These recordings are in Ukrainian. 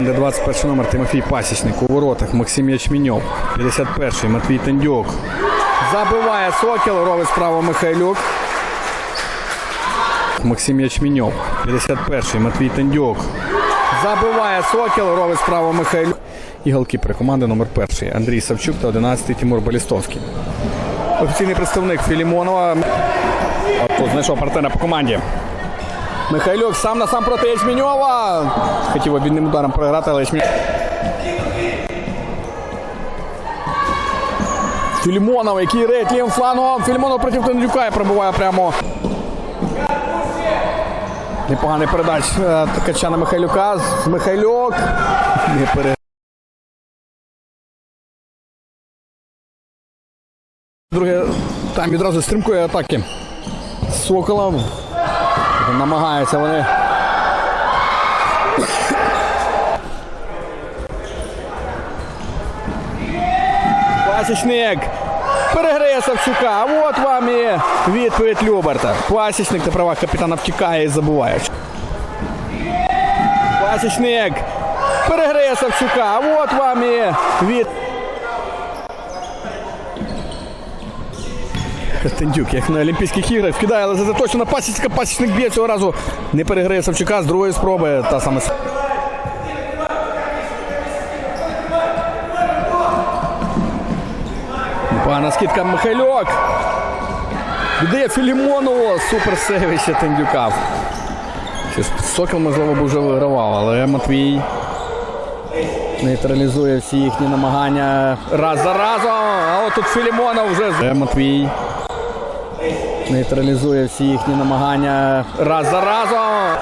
Де 21 номер Тимофій Пасічник у воротах Максим Ячміньов. 51-й Матвій Тендюк. Забиває Сокіл. Робить справа Михайлюк. Максим Ячміньов. 51-й Матвій Тендюк. Забиває Сокіл. Робить справа Михайлюк. І голкіпер команди номер 1 Андрій Савчук та 11-й Тимур Балістовський. Офіційний представник Філімонова. Знайшов партнера по команді. Михайлюк сам на сам проти Ячміньова. Хотів обідним ударом програти, але Ячміньов. Філімонов, який рейд лівим флангом. Філімонов проти Тендюка і пробуває прямо. Непоганий передач е, Ткача на Михайлюка. Михайлюк. Не пере... Друге, там відразу стримкує атаки. Соколов. Намагаються вони. Пасічник. Переграє Савчука. От вам і відповідь Люберта. Пасічник на правах капітана втікає і забуває. Пасічник. Переграє Савчука. От вам і від. Тендюк, як на Олімпійських іграх, вкидає, але це точно на. Пасічник б'є цього разу. Не переграє Савчука з другої спроби. Та саме. Непогана скидка Михайлюк. Віддає Філімонову. Супер сейвище Тендюка. Сокіл, можливо, б вже вигравав, але Матвій нейтралізує всі їхні намагання раз за разом. А от тут Філімонов вже з- Матвій нейтралізує всі їхні намагання раз за разом.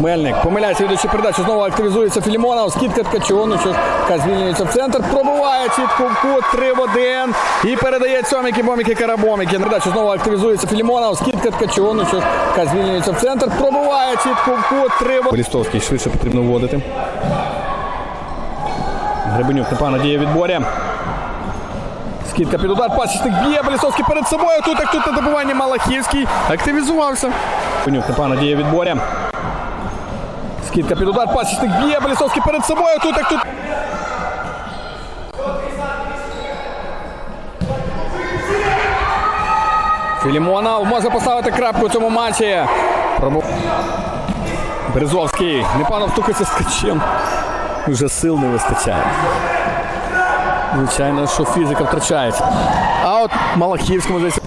Мельник помиляється ведучи передачу. Знову активізується Філімонов. Скидка Ткачу. Ну що яка звільнюється в центр. Пробуває чітко в кут 3 в 1. І передає цьоміки, боміки, карабоміки. Передачу знову активізується Філімонов. Скидка Ткачу. Ну яка звільнюється в центр. Пробуває чітко в кут 3 в 1. Лістовський швидше потрібно вводити. Гребенюк непогано діє відборі. Скидка під удар, пасічник б'є, Белісовський перед собою. Тут як тут на добування Малахівський. Активізувався. Гребенюк непогано діє в відборі. Скидка під удар, пасічник б'є, Белісовський перед собою. Тут як тут. Філімонов може поставити крапку в цьому матчі. Пробу... Березовський. Непогано встукається з ткачем. Вже сил не вистачає. Звичайно, що фізика втрачається. А от Малахівському здається.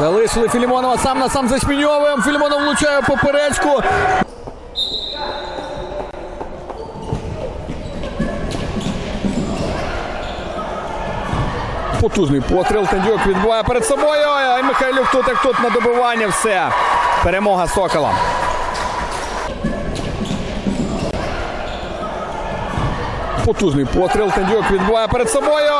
Залишили Філімонова сам на сам за Шміньовим. Філімонов влучає поперечку. Потужний постріл. Тендюк відбуває перед собою. І Михайлюк тут як тут на добивання все. Перемога Сокола. Потужний постріл. Тендюк відбуває перед собою.